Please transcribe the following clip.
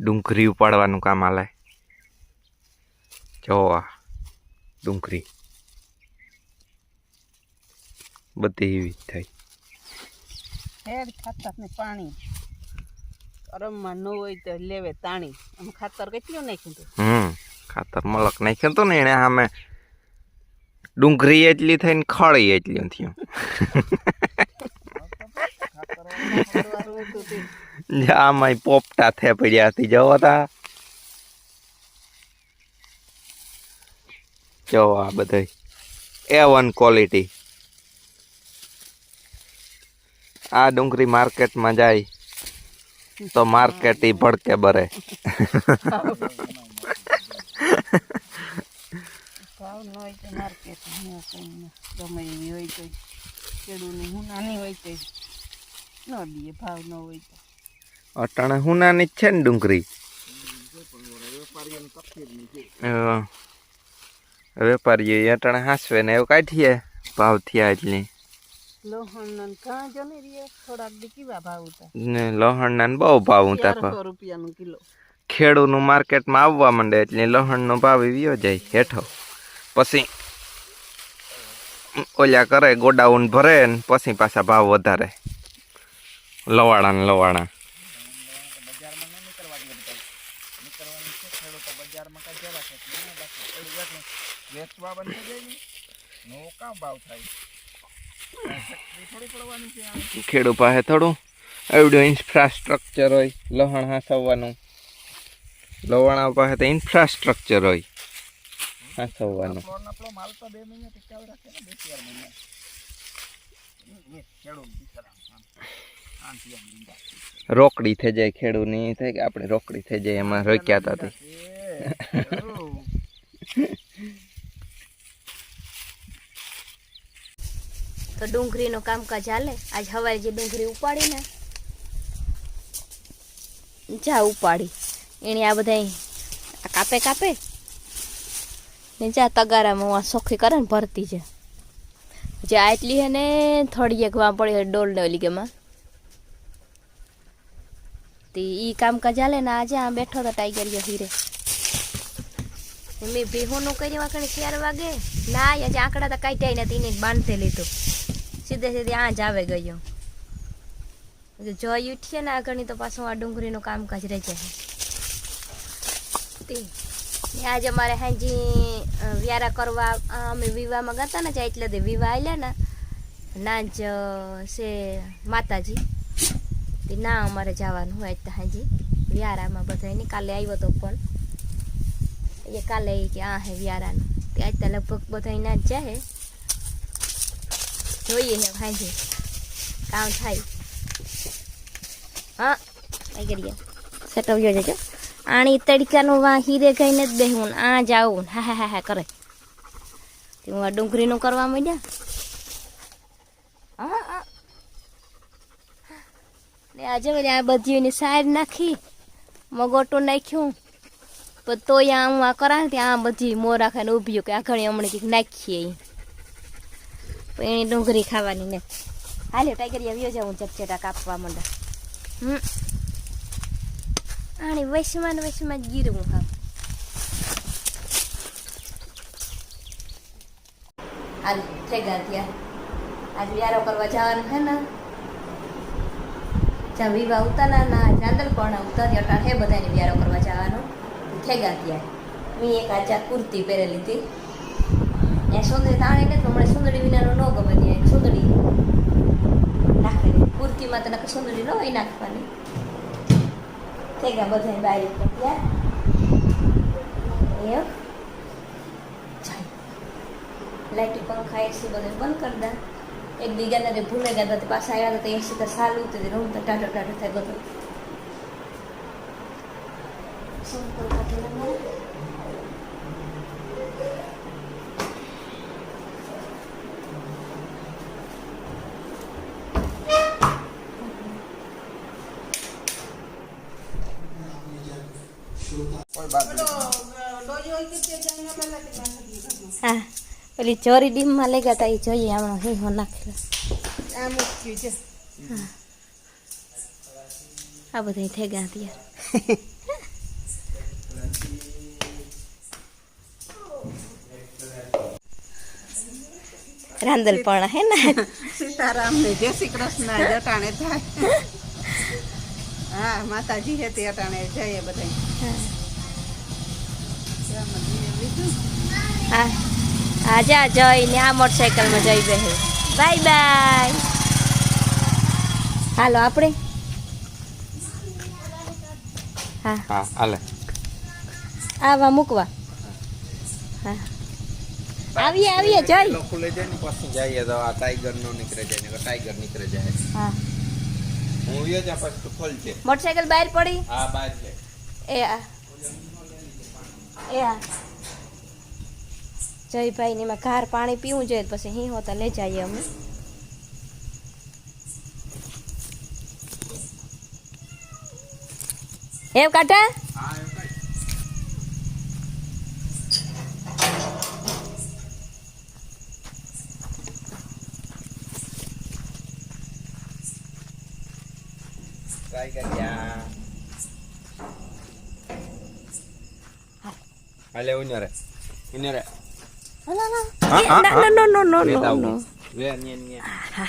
ડુંગળી ઉપાડવાનું કામ આલે. જો આ ડુંગળી બધી એવી જ થાય. હેડ ખાતર ને પાણી. ગરમમાં ન હોય તો લેવે તાણી. આમ ખાતર કેટલું નાખ્યું હતું હમ ખાતર મલક નાખ્યું હતું ને એને સામે ડુંગળી એટલી થઈને ખળી એટલી થયું. આમાં પોપટા થયા પડ્યા હતી જવો તા. જો આ બધા એ વન ક્વોલિટી આ ડુંગળી માર્કેટમાં જાય તો માર્કેટ ઈ ભડકે બરે. માર્કેટ ગમે હોય તો હું નાની હોય તો ન દઈએ ભાવ ન હોય તો. અટાણે હુનાની જ છે ને ડુંગળી. વેપારીઓ અટાણે હાસવે ને એવું કાઢીએ ભાવ થયા એટલી. લહણના ને બહુ ભાવ ઊંચા રૂપિયાનું કિલો. ખેડૂનું માર્કેટમાં આવવા માંડે એટલે લહણનો ભાવ વ્યો જાય હેઠો. પછી ઓલા કરે ગોડાઉન ભરે ને પછી પાછા ભાવ વધારે. લવાણા ને લવાણા. વેચવા બંધ થઈ જાય ને નો કામ ભાવ થાય થોડી પડવાની છે આ ખેડૂ પાસે થોડું એવડું ઇન્ફ્રાસ્ટ્રક્ચર હોય લહણ હાસવવાનું. લવાણા પાસે તો ઇન્ફ્રાસ્ટ્રક્ચર હોય, હાસવવાનું. ખેડૂત રોકડી થઈ જાય ખેડૂની થાય કે આપણે રોકડી થઈ જાય, એમાં રોક્યા હતા તે. ડુંગળી નું કામકાજ ચાલે આજ સવારે જે ડુંગળી ઉપાડી ને, જા ઉપાડી. એણે આ બધા કાપે કાપે ને જા તગારામાં આ સોખી કરે ને ભરતી છે. જે આટલી હે ને થોડી એક વાં પડી ડોલ ને ઓલી ગેમાં. તે ઈ કામકાજ ચાલે ને આજે આ બેઠો તો ટાઈગર ગયો હીરે. મેં ભીહોનું કર્યું આખણ ચાર વાગે? ના આજે આંકડા તો કાઢ્યા નથી, એને બાંધી લીધું. સીધે સીધે આ જ આવે ગયો. જોઈ ઉઠીએ ને આગળની તો પાછું આ ડુંગળીનું કામકાજ રહી જાય. આજે અમારે હાજી વ્યારા કરવા અમે વિવાહમાં ગયા હતા ને જાય એટલે વિવાહ આવ્યા ને ના જ છે, માતાજી. ના અમારે જવાનું હોય તો હાજી. વ્યારામાં બધાને કાલે આવ્યો તો ફોન. એ કાલે ઈ કે આ હે વ્યારાનું. તે આજ તો લગભગ બધા ના જ જાય જોઈએ હે હાજી. કામ થાય. હા કઈ કરીએ સટવ્યો જજો. આણી તડકાનું વા હીરે કહીને જ બેહું ને આ જાવું હા હા હા હા કરે. હું આ ડુંગળીનું કરવા માંડ્યા હા હા ને આજે મેં આ બધી એની સાઈડ નાખી, મગોટો નાખ્યું. પણ તોય આ હું આ કરા ત્યાં આ બધી મોરા ખાઈને ઊભી કે આ ઘણી હમણાં કંઈક નાખીએ. એની ડુંગળી ખાવાની ને. હાલે, ટાઈગર આવ્યો જાઉં ચપચેટા કાપવા માંડા. હમ. આની વૈશમાં ને વૈશમાં જ ગીરવું હા હાલ થઈ ગયા ત્યાં આજ વ્યારો કરવા જવાનું હે ને. જ્યાં વિવાહ ઉતાના ના ચાંદલ પણ ઉતારી અટાણ હે બધાને વ્યારો કરવા જવાનો. ઠેગા ત્યાં મેં એક આચા કુર્તી પહેરેલી હતી. ત્યાં સુંદરી તાણે ને હમણાં સુંદરી વિનાનો ન ગમે ત્યાં સુંદરી નાખેલી કુર્તીમાં તો નકર સુંદરી ન હોય નાખવાની. ઠેગા બધાને બારી ત્યાં એમ. લાઈટ પંખા, એસી બધું બંધ કરી દા. એક બીજાને તે ભૂલે ગયા હતા તે પાછા આવ્યા હતા તો એસી તો સારું હતું રૂમ તો ટાટો ટાટો થાય બધું શું કરું કાઢી નાખું? કોઈ બાદ નહીં. હા પેલી ચોરી ડીમમાં લઈ ગયા હતા જોઈએ હમણાં હિંહો નાખેલો આ બધા થઈ ગયા ત્યાં રાંદલ પણ હે ને? સીતારામ ને જય શ્રી કૃષ્ણ જટાણે થાય હા માતાજી હે તે અટાણે જઈએ બધા હા. હા જા જઈને આ મોટરસાઇકલમાં જઈ બે બાય બાય. હાલો આપણે? હા. હા હાલે. આવા મૂકવા. હા. આવીએ આવીએ જઈ જાય ને પછી જઈએ. તો આ ટાઈગર નો નીકળે જાય ને ટાઈગર નીકળે જાય. હા. હું વ્યો જા પછી તો ખોલ છે. મોટરસાઇકલ બહાર પડી? હા બહાર છે. એ આ. એ આ. જયભાઈ ને એમાં ઘાર પાણી પીવું જોઈએ પછી હિં હોતા લઈ જઈએ અમે. એમ કાઢે? હાલે ઉન્યો રે ઉન્યો રે no, no, no, no, no, no. Vean, vean, vean. Ajá.